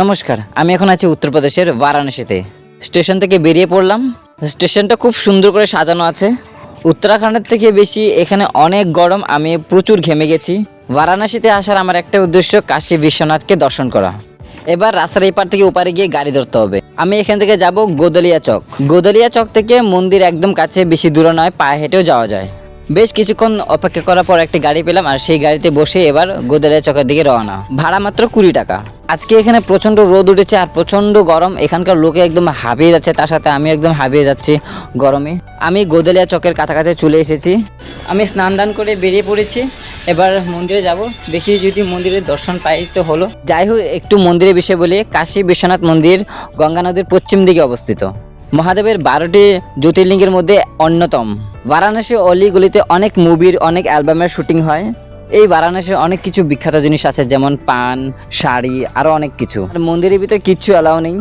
নমস্কার, আমি এখন আছি উত্তরপ্রদেশের বারাণসীতে। স্টেশন থেকে বেরিয়ে পড়লাম। স্টেশনটা খুব সুন্দর করে সাজানো আছে। উত্তরাখণ্ডের থেকে বেশি এখানে অনেক গরম, আমি প্রচুর ঘেমে গেছি। বারাণসীতে আসার আমার একটা উদ্দেশ্য, কাশী বিশ্বনাথকে দর্শন করা। এবার রাস্তার এই পার থেকে ওপারে গিয়ে গাড়ি ধরতে হবে। আমি এখান থেকে যাব গোদলিয়া চক। গোদলিয়া চক থেকে মন্দির একদম কাছে, বেশি দূরে নয়, পায়ে হেঁটেও যাওয়া যায়। বেশ কিছুক্ষণ অপেক্ষা করার পর একটি গাড়ি পেলাম আর সেই গাড়িতে বসে এবার গোদলিয়া চকের দিকে রওনা। ভাড়া মাত্র কুড়ি টাকা। আজকে এখানে প্রচণ্ড রোদ উঠেছে আর প্রচণ্ড গরম। এখানকার লোকে একদম হাবিয়ে যাচ্ছে, তার সাথে আমি একদম হাবিয়ে যাচ্ছি গরমে। আমি গোদলিয়া চকের কাছাকাছি চলে এসেছি। আমি স্নান দান করে বেরিয়ে পড়েছি। এবার মন্দিরে যাব। দেখি যদি মন্দিরের দর্শন পাই তো হলো। যাই হোক, একটু মন্দিরের বিষয়ে বলি। কাশী বিশ্বনাথ মন্দির গঙ্গা নদীর পশ্চিম দিকে অবস্থিত। মহাদেবের বারোটি জ্যোতির্লিঙ্গের মধ্যে অন্যতম। বারাণসী অলিগুলিতে অনেক মুভির, অনেক অ্যালবামের শুটিং হয়। এই বারাণসীর অনেক কিছু বিখ্যাত জিনিস আছে, যেমন পান, শাড়ি আরও অনেক কিছু। মন্দিরের ভিতরে কিচ্ছু অ্যালাউ নেই।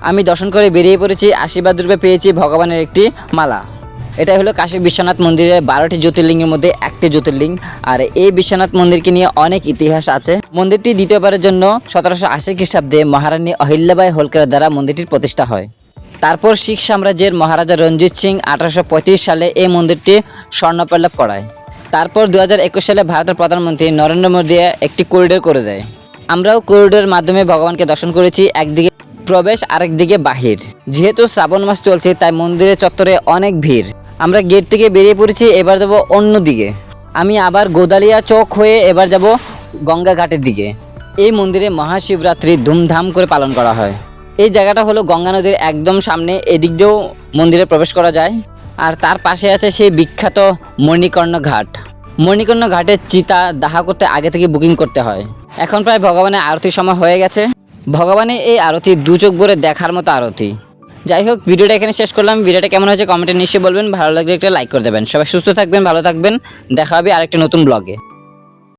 আমি দর্শন করে বেরিয়ে পড়েছি, আশীর্বাদ রূপে পেয়েছি ভগবানের একটি মালা। এটা হলো কাশী বিশ্বনাথ মন্দিরের বারোটি জ্যোতির্লিঙ্গের মধ্যে একটি জ্যোতির্লিঙ্গ। আর এই বিশ্বনাথ মন্দিরকে নিয়ে অনেক ইতিহাস আছে। মন্দিরটি দ্বিতীয়বারের জন্য সতেরোশো আশি খ্রিস্টাব্দে মহারানী অহিল্যাবাই হোলকার দ্বারা মন্দিরটির প্রতিষ্ঠা হয়। তারপর শিখ সাম্রাজ্যের মহারাজা রঞ্জিত সিং আঠারোশো পঁয়ত্রিশ সালে এই মন্দিরটি স্বর্ণপল্লব করায়। তারপর দু হাজার একুশ সালে ভারতের প্রধানমন্ত্রী নরেন্দ্র মোদী একটি করিডোর করে দেয়। আমরাও করিডোরের মাধ্যমে ভগবানকে দর্শন করেছি, একদিকে প্রবেশ, আরেকদিকে বাহির। যেহেতু শ্রাবণ মাস চলছে, তাই মন্দিরের চত্বরে অনেক ভিড়। আমরা গেট থেকে বেরিয়ে পড়েছি, এবার যাব অন্য দিকে। আমি আবার গোদালিয়া চক হয়ে এবার যাব গঙ্গা ঘাটের দিকে। এই মন্দিরে মহাশিবরাত্রি ধুমধাম করে পালন করা হয়। এই জায়গাটা হলো গঙ্গা নদীর একদম সামনে, এদিক দিয়েও মন্দিরে প্রবেশ করা যায়। আর তার পাশে আছে সেই বিখ্যাত মণিকর্ণ ঘাট। মণিকর্ণ ঘাটের চিতা দাহা করতে আগে থেকে বুকিং করতে হয়। এখন প্রায় ভগবানের আরতির সময় হয়ে গেছে। ভগবানের এই আরতি দু চোখ ভরে দেখার মতো আরতি। যাই হোক, ভিডিওটা এখানে শেষ করলাম। ভিডিওটা কেমন হয়েছে কমেন্টে নিশ্চয়ই বলবেন। ভালো লাগলে একটা লাইক করে দেবেন। সবাই সুস্থ থাকবেন, ভালো থাকবেন। দেখা হবে আরেকটা নতুন ব্লগে